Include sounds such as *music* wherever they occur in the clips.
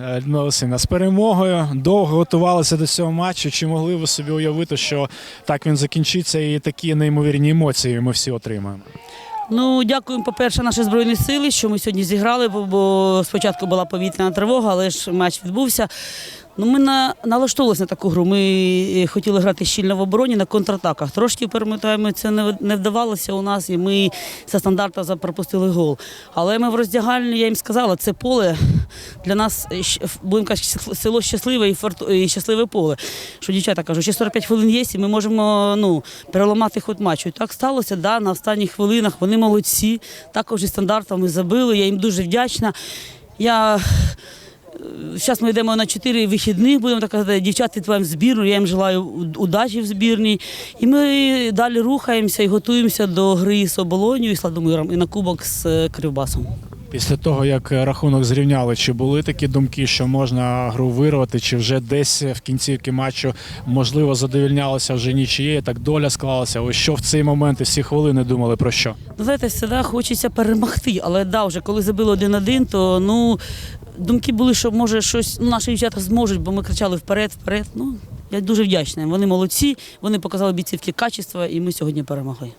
Людмила Васильівна, з перемогою довго готувалися до цього матчу. Чи могли ви собі уявити, що так він закінчиться і такі неймовірні емоції ми всі отримаємо? Ну, дякуємо, по-перше, наші збройні сили, що ми сьогодні зіграли, бо- спочатку була повітряна тривога, але ж матч відбувся. Ну, ми на, налаштовувалися на таку гру. Ми е, хотіли грати щільно в обороні на контратаках. Трошки пам'ятаємо, це не, не вдавалося у нас, і ми за стандарта запропустили гол. Але ми в роздягальні, я їм сказала, це поле для нас е, будемо казати, село щасливе і, форт, і щасливе поле. Що дівчата кажуть, ще 45 хвилин є, і ми можемо ну, переламати ход матчу. І так сталося, да, на останніх хвилинах вони молодці, також і стандартами забили. Я їм дуже вдячна. Я Зараз ми йдемо на чотири вихідних, будемо так казати, дівчата в збірну. Я їм желаю удачі в збірній. І ми далі рухаємося і готуємося до гри з оболонью і з Ладомиром, і на кубок з е, Кривбасом. Після того, як рахунок зрівняли, чи були такі думки, що можна гру вирвати, чи вже десь в кінцівки матчу можливо задовільнялося вже нічиєю, так доля склалася. Ось що в цей момент і всі хвилини думали про що? Знаєте, завжди хочеться перемогти, але да, вже коли забили один-один, то ну думки були, що може щось ну, наші дівчата зможуть, бо ми кричали вперед, вперед. Ну я дуже вдячна. Вони молодці, вони показали бійцівські качества, і ми сьогодні перемогли.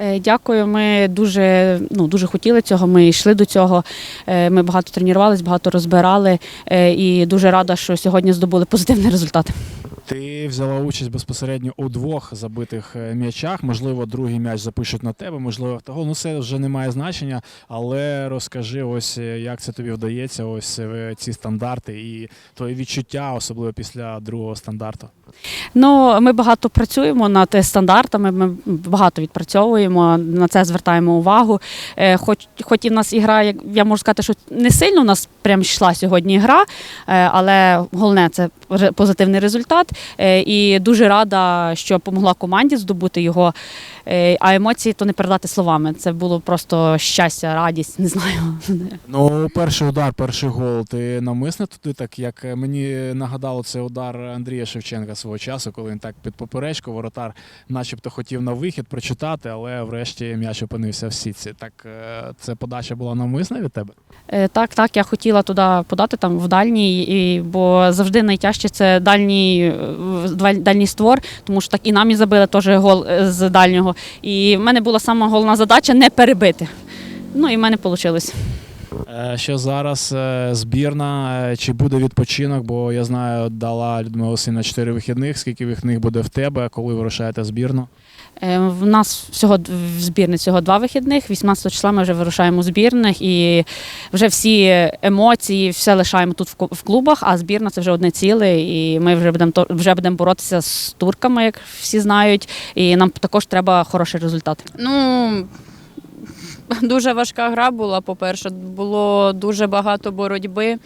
Е, Дякую. Ми дуже, ну, дуже хотіли цього. Ми йшли до цього. Е, Ми багато тренувалися, багато розбирали. Е, І дуже рада, що сьогодні здобули позитивний результат. Ти взяла участь безпосередньо у двох забитих е, м'ячах. Можливо, другий м'яч запишуть на тебе, можливо, автогол. Ну це вже не має значення. Але розкажи, ось е, як це тобі вдається, ось е, ці стандарти і твої відчуття, особливо після другого стандарту. Ну, ми багато працюємо над стандартами, ми багато відпрацьовуємо, на це звертаємо увагу. Хоч, хоч і в нас ігра, як я можу сказати, що не сильно у нас прям йшла сьогодні гра, але головне це позитивний результат. Е, І дуже рада, що допомогла команді здобути його. Е, А емоції то не передати словами. Це було просто щастя, радість, не знаю. *laughs* Ну, перший удар, перший гол. Ти навмисно туди, так як е, мені нагадало це удар Андрія Шевченка свого часу, коли він так під поперечку, воротар, начебто хотів на вихід прочитати, але врешті м'яч опинився в сітці. Так це подача була навмисна від тебе? Так, так, я хотіла туди подати там в дальній, і, бо завжди найтяжче це дальній, дальній створ, тому що так і нам і забили теж гол е, з дальнього. І в мене була сама головна задача не перебити. Ну і в мене вийшло. Е, Що зараз е, збірна, е, чи буде відпочинок? Бо я знаю, дала Людмила Васильівна 4 вихідних. Скільки вихідних буде в тебе, коли вирушаєте збірну? В нас всього в збірні всього два вихідних. 18 числа ми вже вирушаємо у збірних і вже всі емоції, все лишаємо тут в клубах, а збірна це вже одне ціле. І ми вже будемо вже будемо боротися з турками, як всі знають. І нам також треба хороший результат. Ну *laughs* дуже важка гра була. По-перше, було дуже багато боротьби.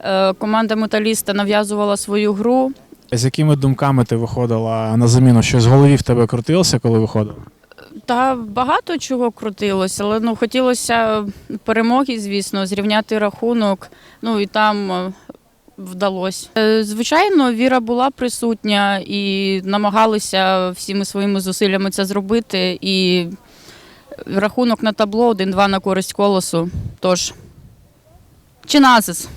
Е, Команда металіста нав'язувала свою гру. З якими думками ти виходила на заміну? Щось в голові в тебе крутилося, коли виходила? Та багато чого крутилося, але ну хотілося перемоги, звісно, зрівняти рахунок. Ну і там е, вдалося. Е, Звичайно, віра була присутня і намагалися всіми своїми зусиллями це зробити. І рахунок на табло 1-2 на користь колосу. Тож, чиназис.